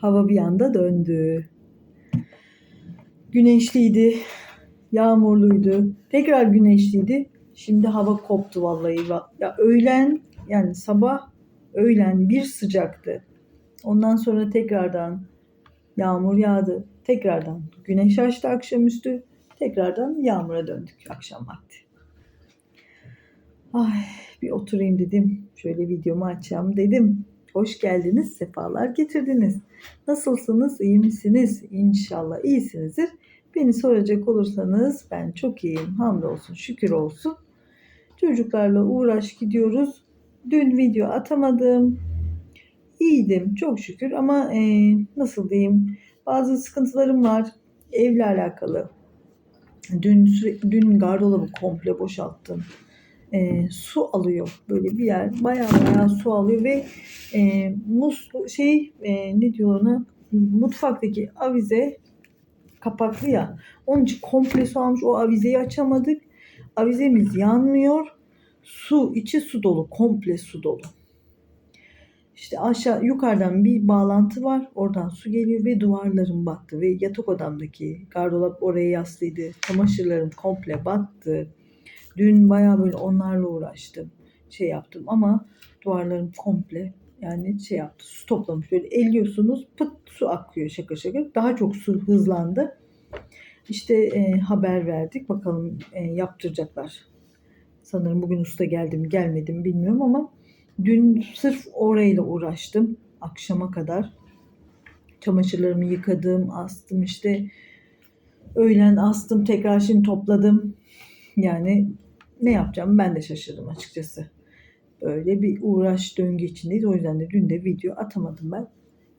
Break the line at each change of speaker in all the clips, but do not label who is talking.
hava bir anda döndü. Güneşliydi, yağmurluydu, tekrar güneşliydi. Şimdi hava koptu vallahi. Ya öğlen yani sabah öğlen bir sıcaktı. Ondan sonra tekrardan yağmur yağdı. Tekrardan güneş açtı akşamüstü. Tekrardan yağmura döndük akşam vakti. Ay bir oturayım dedim. Şöyle videomu açacağım dedim. Hoş geldiniz, sefalar getirdiniz. Nasılsınız, iyi misiniz? İnşallah iyisinizdir. Beni soracak olursanız ben çok iyiyim. Hamdolsun, şükür olsun. Çocuklarla uğraş gidiyoruz. Dün video atamadım. İyiydim çok şükür ama e, nasıl diyeyim bazı sıkıntılarım var evle alakalı. Dün dün gardırobı komple boşalttım. E, su alıyor. Böyle bir yer baya baya su alıyor ve e, mus şey e, ne diyor ona? Mutfaktaki avize kapaklı ya. Onun için komple su almış. O avizeyi açamadık. Avizemiz yanmıyor. Su içi su dolu komple su dolu. İşte aşağı yukarıdan bir bağlantı var. Oradan su geliyor ve duvarlarım battı ve yatak odamdaki gardırop oraya yaslıydı. Çamaşırlarım komple battı. Dün bayağı böyle onlarla uğraştım. Şey yaptım ama duvarlarım komple yani şey yaptı. Su toplamış. Böyle elliyorsunuz pıt su akıyor şaka şaka. Daha çok su hızlandı. İşte e, haber verdik. Bakalım e, yaptıracaklar. Sanırım bugün usta geldi mi gelmedi mi bilmiyorum ama Dün sırf orayla uğraştım akşama kadar. Çamaşırlarımı yıkadım, astım işte. Öğlen astım, tekrar şimdi topladım. Yani ne yapacağım ben de şaşırdım açıkçası. Böyle bir uğraş döngü içindeyiz. O yüzden de dün de video atamadım ben.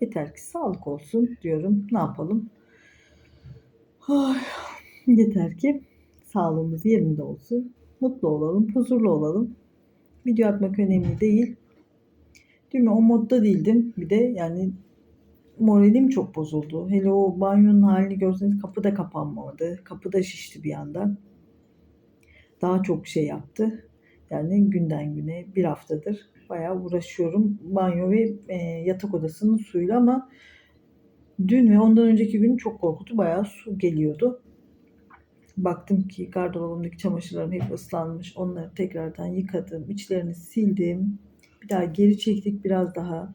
Yeter ki sağlık olsun diyorum. Ne yapalım? Ay, yeter ki sağlığımız yerinde olsun. Mutlu olalım, huzurlu olalım. Video atmak önemli değil. Mi? O modda değildim. Bir de yani moralim çok bozuldu. Hele o banyonun halini görseniz kapı da kapanmadı. Kapı da şişti bir anda. Daha çok şey yaptı. Yani günden güne bir haftadır bayağı uğraşıyorum. Banyo ve e, yatak odasının suyuyla ama dün ve ondan önceki gün çok korkuttu. Bayağı su geliyordu. Baktım ki gardırobumdaki çamaşırlarım hep ıslanmış. Onları tekrardan yıkadım. içlerini sildim. Bir daha geri çektik biraz daha.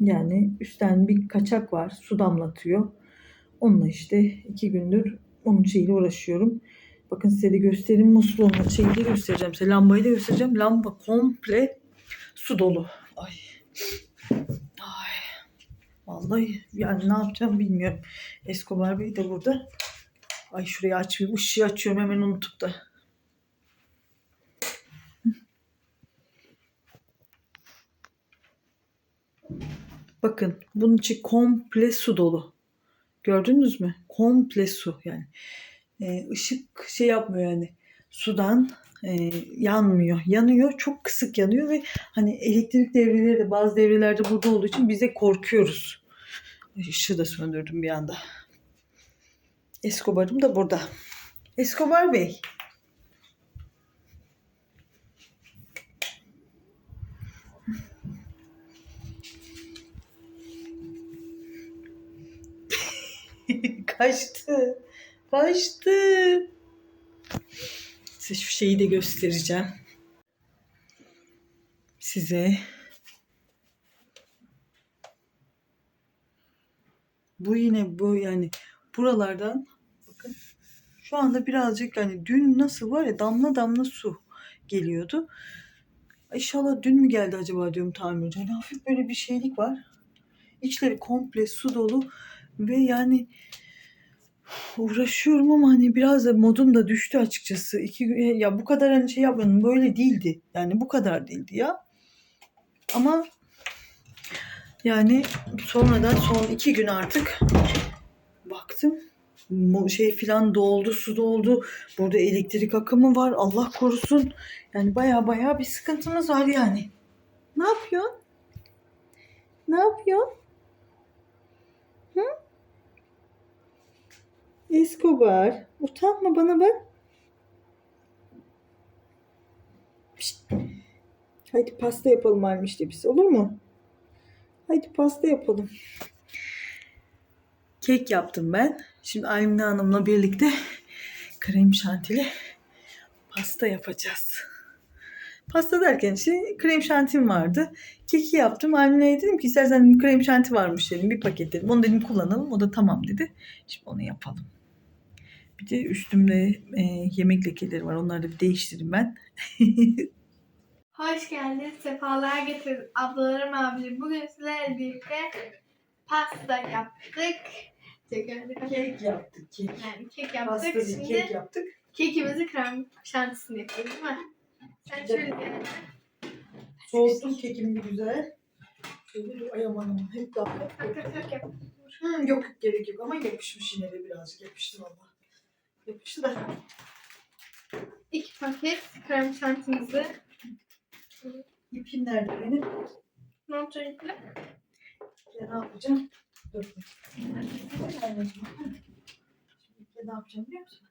Yani üstten bir kaçak var. Su damlatıyor. Onunla işte iki gündür onun şeyiyle uğraşıyorum. Bakın size de göstereyim. Musluğunu şeyi de göstereceğim. Size lambayı da göstereceğim. Lamba komple su dolu. Ay. Ay. Vallahi yani ne yapacağım bilmiyorum. Escobar Bey de burada. Ay şurayı açayım. Işığı açıyorum hemen unutup da. Bakın bunun içi komple su dolu. Gördünüz mü? Komple su yani. Ee, ışık şey yapmıyor yani. Sudan e, yanmıyor. Yanıyor. Çok kısık yanıyor ve hani elektrik devreleri de bazı devrelerde burada olduğu için biz korkuyoruz. Işığı da söndürdüm bir anda. Escobar'ım da burada. Escobar Bey. Kaçtı. Kaçtı. Size şu şeyi de göstereceğim. Size. Bu yine bu yani buralardan bakın şu anda birazcık yani dün nasıl var ya damla damla su geliyordu. İnşallah dün mü geldi acaba diyorum tamirci. Hani hafif böyle bir şeylik var. İçleri komple su dolu ve yani uğraşıyorum ama hani biraz da modum da düştü açıkçası. İki gün ya bu kadar hani şey yapmadım böyle değildi. Yani bu kadar değildi ya. Ama yani sonradan son iki gün artık baktım şey filan doldu, su doldu. Burada elektrik akımı var. Allah korusun. Yani baya baya bir sıkıntımız var yani. Ne yapıyorsun? Ne yapıyorsun? Hı? Escobar. Utanma bana bak. Pişt. Hadi pasta yapalım işte biz. Olur mu? Haydi pasta yapalım. Kek yaptım ben. Şimdi Aymine Hanım'la birlikte krem şantili pasta yapacağız. Pasta derken işte krem şantim vardı. Keki yaptım. Aymine'ye dedim ki istersen krem şanti varmış dedim. Bir paket dedim. Onu dedim kullanalım. O da tamam dedi. Şimdi onu yapalım. Bir de üstümde e, yemek lekeleri var. Onları da bir değiştireyim ben.
Hoş geldiniz. Sefalar getirdiniz. Ablalarım abilerim. Bugün sizlerle birlikte pasta yaptık. Çekerdik.
Kek yaptık. Kek.
Yani kek yaptık.
Pasta değil,
Şimdi
kek yaptık.
kekimizi krem şantisini yapıyoruz değil mi? Sen şöyle gel.
Soğuttum kekimi güzel. Şöyle dur ay aman aman. Hep daha yok yok gerek yok ama yapışmış yine de birazcık yapıştı valla. Yapıştı da.
İki paket krem şantimizi.
İpim nerede benim?
Ne yapacağız?
Ya ne yapacağım? Dur. Şimdi iple ne yapacağım biliyor musun?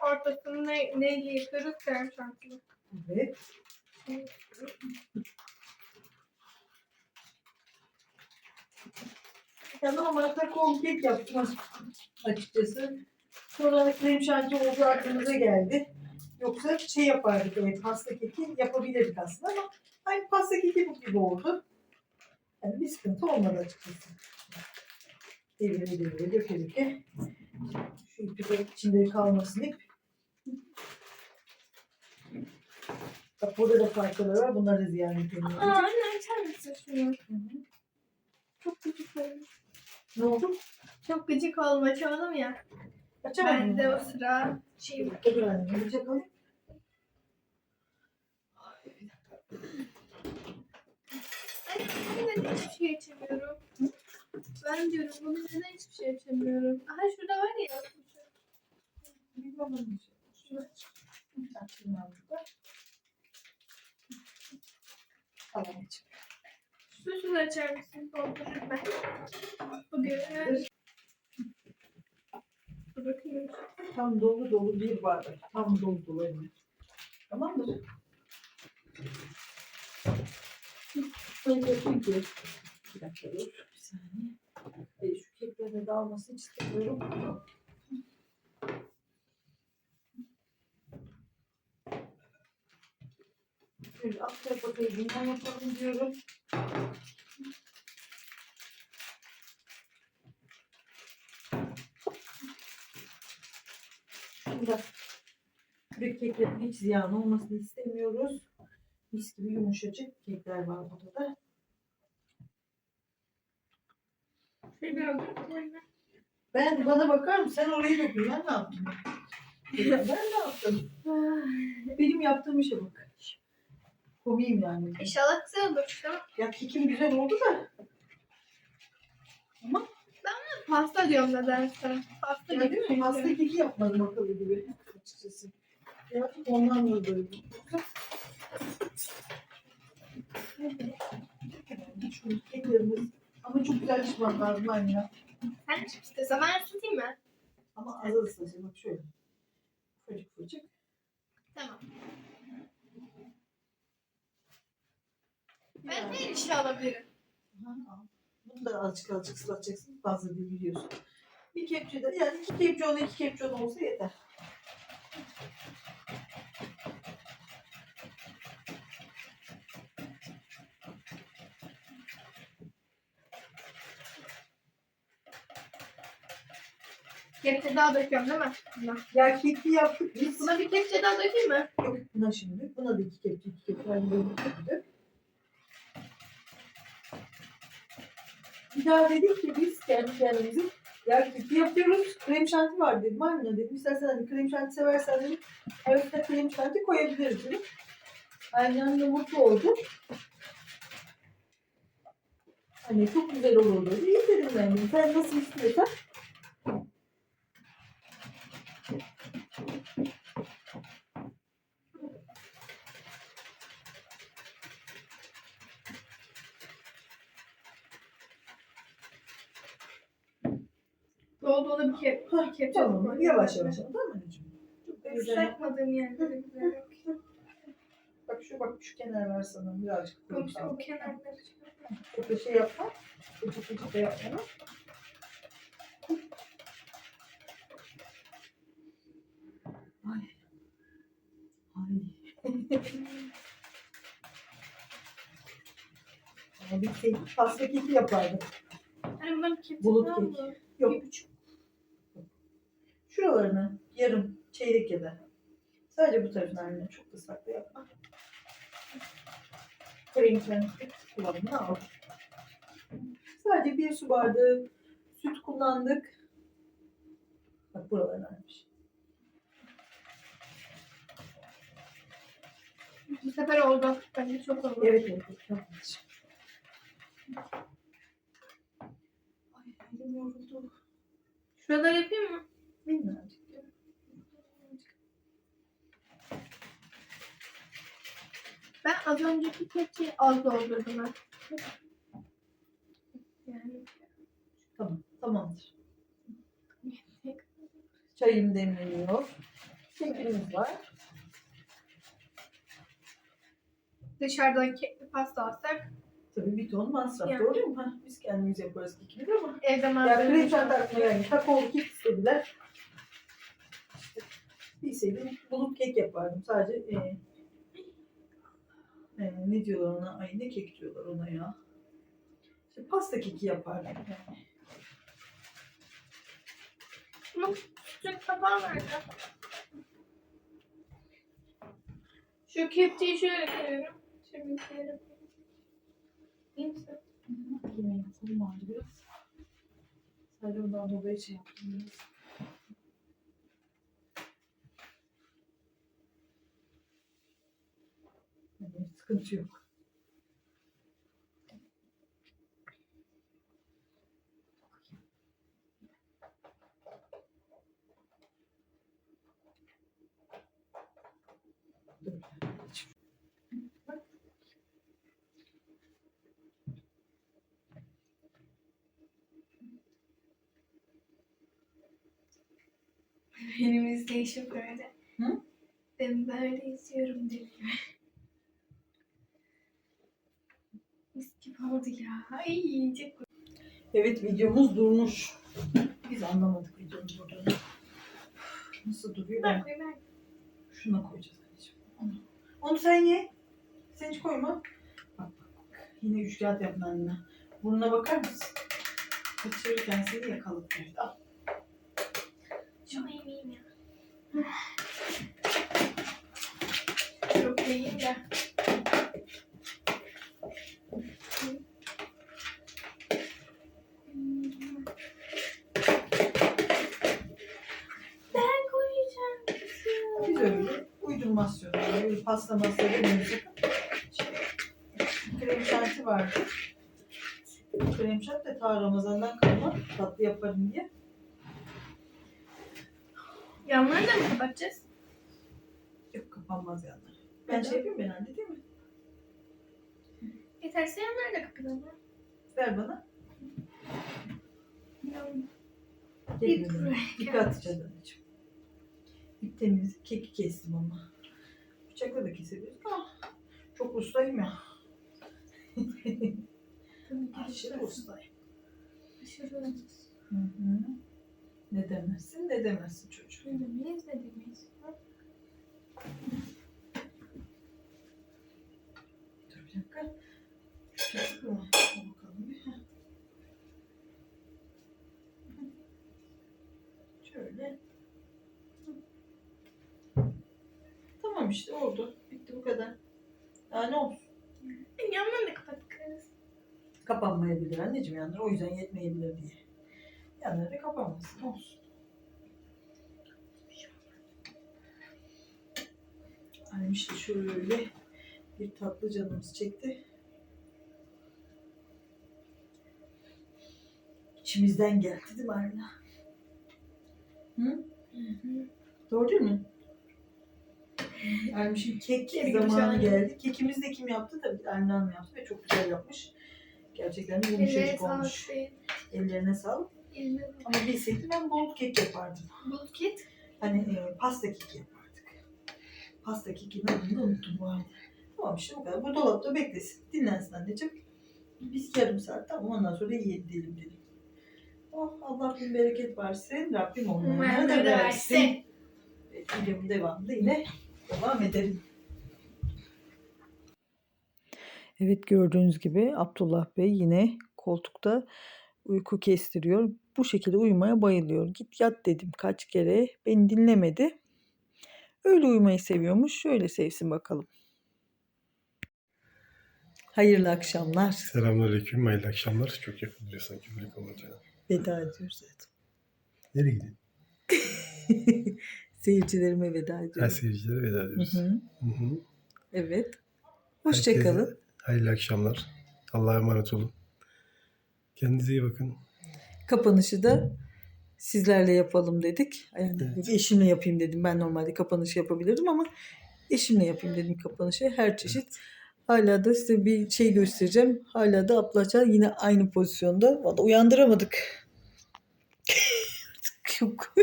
Ortasını ne, neyle yapıyoruz? Krem şantili.
Evet. Ya normalde kol kek yaptım açıkçası. Sonra krem şanti olduğu aklımıza geldi. Yoksa şey yapardık evet pasta keki yapabilirdik aslında ama hani pasta keki bu gibi oldu. Yani bir sıkıntı olmadı açıkçası. Devire devire döke döke. Şu ipi de içinde kalmasın ip. Bak burada da farkları var. Bunları da ziyaret edelim.
Aa anne açar mısın şunu? Çok gıcık olmuş.
Ne oldu?
Çok gıcık olma açamadım ya.
Açamadım.
Ben de o sıra şey
Bir dur anne. Bir çakalım.
Ay, ben neden hiçbir şey açamıyorum? Ben diyorum bunu neden hiçbir şey açamıyorum? Aha şurada var ya.
Bir bakalım. Şunu açayım ben burada.
Susuz açar mısın? Doldururum ben. Bugün. Bakayım.
Tam dolu dolu bir bardak. Tam dolu dolu evet. Tamamdır. Yapayım ki. Bir dakika dur. Bir saniye. E, şu keklerine dağılmasını istemiyorum. Şöyle alt tarafa kıyımdan yapalım diyorum. Şimdi kürek keklerin hiç ziyan olmasını istemiyoruz. Mis gibi yumuşacık kekler var burada da.
Şöyle biraz koyayım.
Ben bana bakar mısın? Sen orayı dokun. Ben ne yaptım? ben ne yaptım? Benim yaptığım işe bak. Komiyim yani.
İnşallah güzel olur. Tamam.
Ya kekim güzel oldu da. Ama
Pasta diyorum nedense. Pasta
ya değil
gibi.
mi?
çünkü.
Pasta keki yapmadım akıllı gibi. Açıkçası. Ya ondan da böyle. Şu keklerimiz. Ama çok güzel pişman lazım anne ya.
Sen hiç istesem ben ısıtayım mı?
Ama az az. Bak şöyle.
Ben el işi alabilirim.
Bunu da azıcık azıcık ıslatacaksın. Fazla değil biliyorsun. Bir kepçe de yani iki kepçe ona iki kepçe ona olsa yeter.
Kepçe daha döküyorum değil mi? Buna.
Ya keki yaptık biz.
Buna bir kepçe daha dökeyim mi?
Yok buna şimdi. Buna da iki kepçe iki kepçe. Yani böyle döktük. Bir daha dedik ki biz kendi kendimize ya keki yapıyoruz. Krem şanti var dedim. Anne dedim. İstersen hani krem şanti seversen dedim. Arasına krem şanti koyabiliriz dedim. Aynen de mutlu oldu. Hani çok güzel olur dedi. İyi dedim ben. Sen nasıl istiyorsan.
Dolduğunda bir, kep bir kepçe
Tamam. Yavaş yavaş. Tamam mı anneciğim? Çok da güzel.
Islatmadığım yerlere güzel.
Bak şu bak şu kenar var sana birazcık.
Yoksa
sana.
o kenarları
Çok da şey yapma. Ucuk ucuk da yapma. Ay. Ay. Ama bir şey, pasta keki yapardım.
Hani bundan kepçe
Bulut kek.
mı?
Yok.
Bir buçuk.
Şuralarını yarım, çeyrek ya da. Sadece bu taraflarını çok da saklı yapma. Krem şanti kullanımını al. Sadece bir su bardağı süt kullandık. Bak buralarını almış.
Bu sefer oldu. Bence çok oldu.
Evet evet. Yapmış. Ay elim yoruldu.
Şuraları yapayım mı?
Minnacık.
Ben az önceki kepçeyi az doldurdum ben. Yani
Tamam. Tamamdır. Çayım demleniyor. Kekimiz var.
dışarıdan kekli pasta alsak
Tabii bir ton masraf.
Yani.
Doğru mi? Ha, biz kendimiz yaparız kekimizi ama.
evde
Ya
malzeme
krem aklıma geldi. Kakaolu kek istediler. Bilseydim bulut kek yapardım. Sadece e, e, ne diyorlar ona? Ay ne kek diyorlar ona ya. İşte pasta keki yapardım. Yani.
Sütün kapağı nerede? Şu kepçeyi şöyle koyuyorum. Şimdi koyuyorum. İyi misin?
Yemeğin kolum vardı biraz. Sadece ondan dolayı şey yaptım biraz. Yani sıkıntı yok.
Benim izleyişim böyle.
Hı?
Ben böyle izliyorum dedim. Mis gibi oldu ya. Ay çok
Evet videomuz durmuş. Biz anlamadık videonun durduğunu. Nasıl duruyor?
Ben koyayım ben.
şuna koyacağız anneciğim. Onu, onu sen ye. Sen hiç koyma. Bak bak bak. Yine üç kağıt yaptın anne. Burnuna bakar mısın? Kaçırırken seni yakaladı. Evet, al.
Şunu yemeyeyim ya. Çok yiyeyim de. Ben koyacağım.
Biz öyle uydurmasyon. Yani öyle pasta masa demeyiz. Krem şanti vardı. Krem şanti de ta Ramazan'dan kalma tatlı yaparım diye.
Yanlarını da mı kapatacağız?
Yok kapanmaz yanlar. Ben şey yapayım ben anne değil mi?
Yeterse yanları da kapatalım.
Ver bana. Gel
buraya.
İpi atacağız anneciğim. İp temiz. Keki kestim ama. Bıçakla da kesebiliriz. Ah, çok ustayım ya. Aşırı ustayım.
Aşırı.
Hı hı. Ne demezsin ne demezsin çocuğum.
Ne demeyiz ne demeyiz.
Dur bir dakika. Şu kesik mi? Bakalım bir. Heh. Şöyle. Tamam işte oldu. Bitti bu kadar. Daha ne olsun?
Yanlarını da kapatırız.
Kapanmayabilir anneciğim yanları. O yüzden yetmeyebilir diye. Yanları da kapanmasın. Olsun. Annem işte şöyle bir tatlı canımız çekti. İçimizden geldi değil mi Arna? Hı? Doğru değil mi? Yani şimdi kek
Kek
zamanı geldi. Kekimizi de kim yaptı? Tabii Hanım yaptı ve çok güzel yapmış. Gerçekten de yumuşacık olmuş. Ellerine sağlık. Ama bilseydim ben bulut kek yapardım.
Bulut kit.
Hani e, pasta keki yapardık. Pasta kekinin adını da unuttum bu arada. Tamam işte o kadar. Bu dolapta beklesin. Dinlensin anneciğim. Biz yarım saat tamam ondan sonra yiyelim dedim. Oh Allah bin bereket versin. Rabbim onlara da versin. Evet, videomun devamında yine devam edelim. Evet gördüğünüz gibi Abdullah Bey yine koltukta uyku kestiriyor. Bu şekilde uyumaya bayılıyor. Git yat dedim kaç kere. Beni dinlemedi. Öyle uyumayı seviyormuş. Şöyle sevsin bakalım. Hayırlı akşamlar.
Selamünaleyküm, hayırlı akşamlar. Çok yakın duruyor sanki böyle olunca.
Veda ediyoruz zaten.
Nereye gidiyorsun?
Seyircilerime veda ediyorum.
seyircilere veda
Hı
ediyoruz.
hı.
Hı hı.
Evet.
Herkese
Hoşçakalın.
Hayırlı akşamlar. Allah'a emanet olun. Kendinize iyi bakın.
Kapanışı da sizlerle yapalım dedik. Yani
Evet.
eşimle yapayım dedim. Ben normalde kapanışı yapabilirdim ama eşimle yapayım dedim kapanışı. Her çeşit. Hala da size bir şey göstereceğim. Hala da Ablacan yine aynı pozisyonda. Valla uyandıramadık. Yok.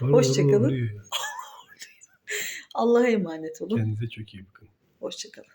Var
Hoşça
var,
kalın.
oluyor ya.
Allah'a emanet olun.
Kendinize çok iyi bakın.
Hoşçakalın.